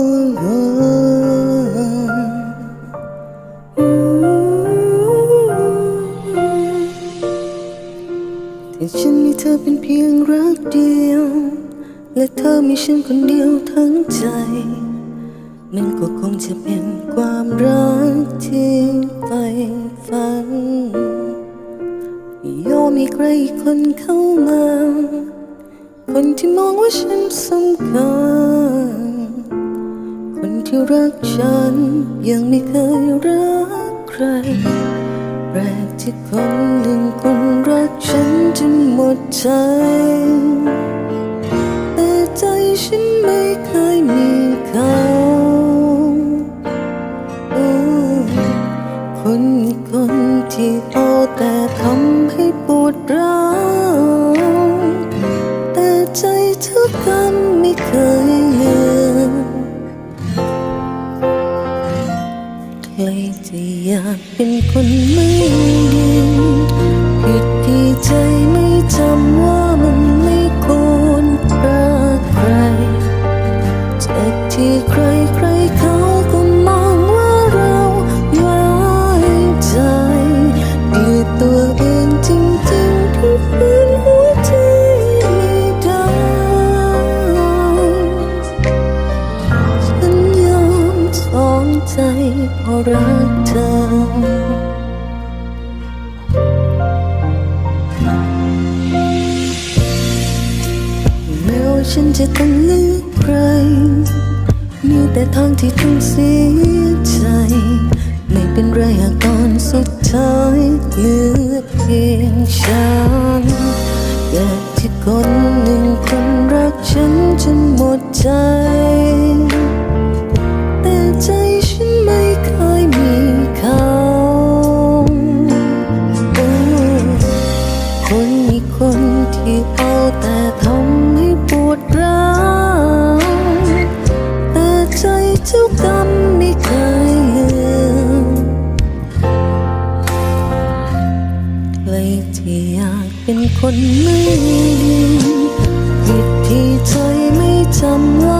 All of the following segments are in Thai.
แต่ฉันมีเธอเป็นเพียงรักเดียว และเธอมีฉันคนเดียวทั้งใจ มันก็คงจะเป็นความรักที่ไปฝันยมีใครคนเข้ามา คนที่มองว่าฉันสำคัญ ที่รักฉัน ยังไม่เคยรักใคร แปลกที่คนหนึ่งคนรักฉันจนหมดใจ แต่ใจฉันไม่เคยมีใครากเป็นคนไม่ดีผิดที่ใจ รักเอแม้ว่าฉันจะต้องเลือกใคร มีแต่ทางที่ต้องเสียใจ ไม่เป็นไรหากตอนสุดท้ายเหลือเพียงฉันอยากที่คนหนึ่งคนรักฉันจนหมดใจ แต่ใจ เอาแต่ทำให้ปวดร้าวแต่ใจเจ้ากรรมไม่เคยลืมเลยที่อยากเป็นคนไม่ดีผิดที่ใจไม่จำว่า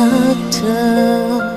ั water